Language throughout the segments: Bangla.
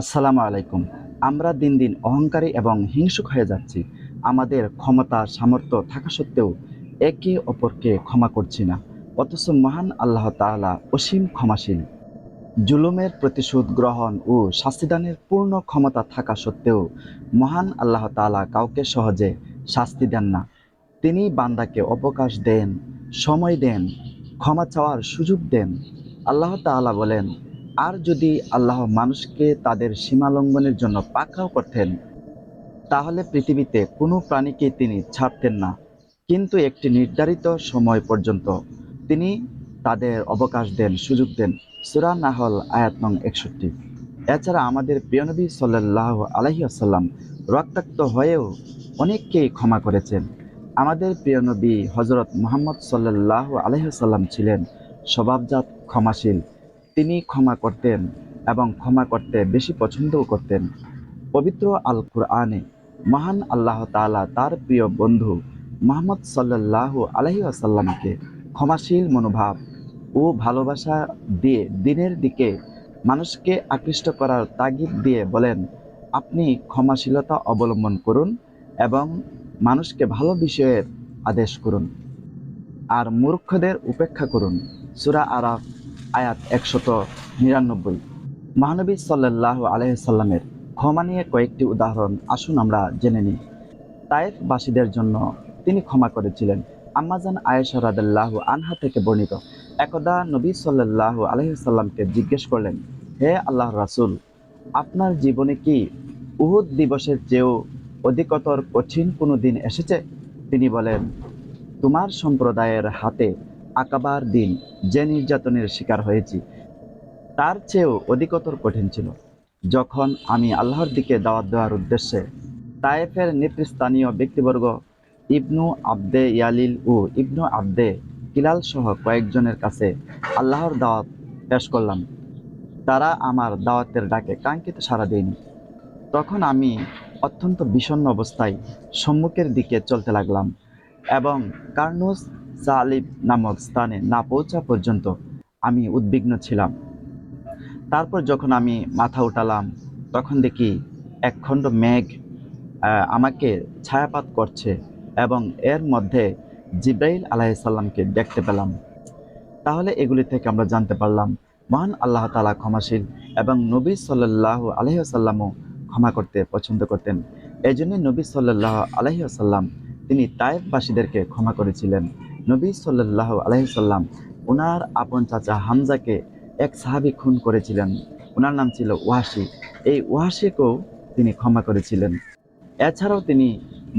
আসসালামু আলাইকুম। আমরা দিন দিন অহংকারী এবং হিংসুক হয়ে যাচ্ছি। আমাদের ক্ষমতা, সামর্থ্য থাকা সত্ত্বেও একে অপরকে ক্ষমা করছি না। অথচ মহান আল্লাহ তাআলা অসীম ক্ষমাশীল। জুলুমের প্রতিশোধ গ্রহণ ও শাস্তিদানের পূর্ণ ক্ষমতা থাকা সত্ত্বেও মহান আল্লাহ তাআলা কাউকে সহজে শাস্তি দেন না। তিনি বান্দাকে অবকাশ দেন, সময় দেন, ক্ষমা চাওয়ার সুযোগ দেন। আল্লাহ তাআলা বলেন আর যদি আল্লাহ মানুষকে তাদের সীমা লঙ্ঘনের জন্য পাকড়াও করতেন, তাহলে পৃথিবীতে কোনো প্রাণীকে তিনি ছাড়তেন না। কিন্তু একটি নির্ধারিত সময় পর্যন্ত তিনি তাদের অবকাশ দেন, সুযোগ দেন। সুরা নাহল, আয়াত নং একষট্টি। এছাড়া আমাদের প্রিয়নবী সাল্লাহ আলহি আসাল্লাম রক্তাক্ত হয়েও অনেককেই ক্ষমা করেছেন। আমাদের প্রিয়নবী হজরত মোহাম্মদ সাল্লাহ আলহিহাল্লাম ছিলেন স্বভাবজাত, ক্ষমাশীল তিনি ক্ষমা করতেন এবং ক্ষমা করতে বেশি পছন্দও করতেন। পবিত্র আল কুরআনে মহান আল্লাহ তাআলা তার প্রিয় বন্ধু মোহাম্মদ সাল্লাহ আলহি আসাল্লামকে ক্ষমাশীল মনোভাব ও ভালোবাসা দিয়ে দিনের দিকে মানুষকে আকৃষ্ট করার তাগিদ দিয়ে বলেন, আপনি ক্ষমাশীলতা অবলম্বন করুন এবং মানুষকে ভালো বিষয়ের আদেশ করুন। আর মূর্খদের উপেক্ষা করুন। সুরা আরাফ আয়াত একশত নিরানব্বই। মহানবী সাল্লাহ আলহিসাল্লামের ক্ষমা নিয়ে কয়েকটি উদাহরণ আসুন আমরা জেনে নিই। তায়েফবাসীদের জন্য তিনি ক্ষমা করেছিলেন। আম্মাজান আয়েশা রাদাল্লাহু আনহা থেকে বর্ণিত। একদা নবী সাল্লাহ আলহিসাল্লামকে জিজ্ঞেস করলেন, হে আল্লাহ রাসুল, আপনার জীবনে কি উহুদ দিবসের চেয়েও অধিকতর কঠিন কোনো দিন এসেছে? তিনি বলেন, তোমার সম্প্রদায়ের হাতে আকাবার দিন যে নির্যাতনের শিকার হয়েছি, তার চেয়েও অধিকতর কঠিন ছিল। যখন আমি আল্লাহর দিকে দাওয়াত দেওয়ার উদ্দেশ্যে তায়েফের নেতৃস্থানীয় ব্যক্তিবর্গ ইবনু আব্দে ইয়ালিল ও ইবনু আব্দে কিলাল সহ কয়েকজনের কাছে আল্লাহর দাওয়াত পেশ করলাম। তারা আমার দাওয়াতের ডাকে কাঙ্ক্ষিত সাড়া দেয়নি। তখন আমি অত্যন্ত বিষণ্ণ অবস্থায় সম্মুখের দিকে চলতে লাগলাম এবং কার্নুস সালিব নামক স্থানে না পৌঁছা পর্যন্ত আমি উদ্বিগ্ন ছিলাম। তারপর যখন আমি মাথা উঠালাম, তখন দেখি একখণ্ড মেঘ আমাকে ছায়াপাত করছে এবং এর মধ্যে জিব্রাইল আলাইসাল্লামকে দেখতে পেলাম। তাহলে এগুলি থেকে আমরা জানতে পারলাম, মহান আল্লাহ তালা ক্ষমাশীল এবং নবী সাল্লাহ আলহিহাসাল্লামও ক্ষমা করতে পছন্দ করতেন। এই জন্যই নবী সাল্লাহ আলহিহাসাল্লাম তিনি তায়েফবাসীদেরকে ক্ষমা করেছিলেন। নবী সাল্লাহ আলহিসাল্লাম ওনার আপন চাচা হামজাকে এক সাহাবি খুন করেছিলেন। ওনার নাম ছিল ওয়াসি। এই ওয়াসিকেও তিনি ক্ষমা করেছিলেন। এছাড়াও তিনি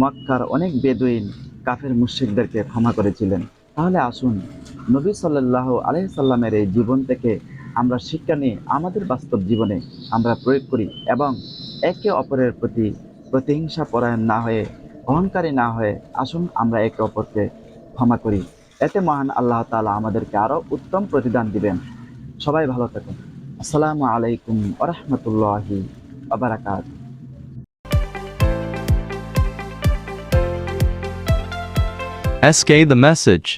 মক্কার অনেক বেদুইন, কাফের মুশ্রিকদেরকে ক্ষমা করেছিলেন। তাহলে আসুন, নবী সাল্লাহ আলহিসাল্লামের এই জীবন থেকে আমরা শিক্ষা নিয়ে আমাদের বাস্তব জীবনে আমরা প্রয়োগ করি এবং একে অপরের প্রতি প্রতিহিংসা পরায়ণ না হয়ে, অহংকারী না হয়ে আসুন আমরা একে অপরকে ক্ষমা করি। এতে মহান আল্লাহ তালা আমাদেরকে আরও উত্তম প্রতিদান দিবেন। সবাই ভালো থাকুন। আসসালামু আলাইকুম আরহামতুল্লাহি আবরাকাত SK the message.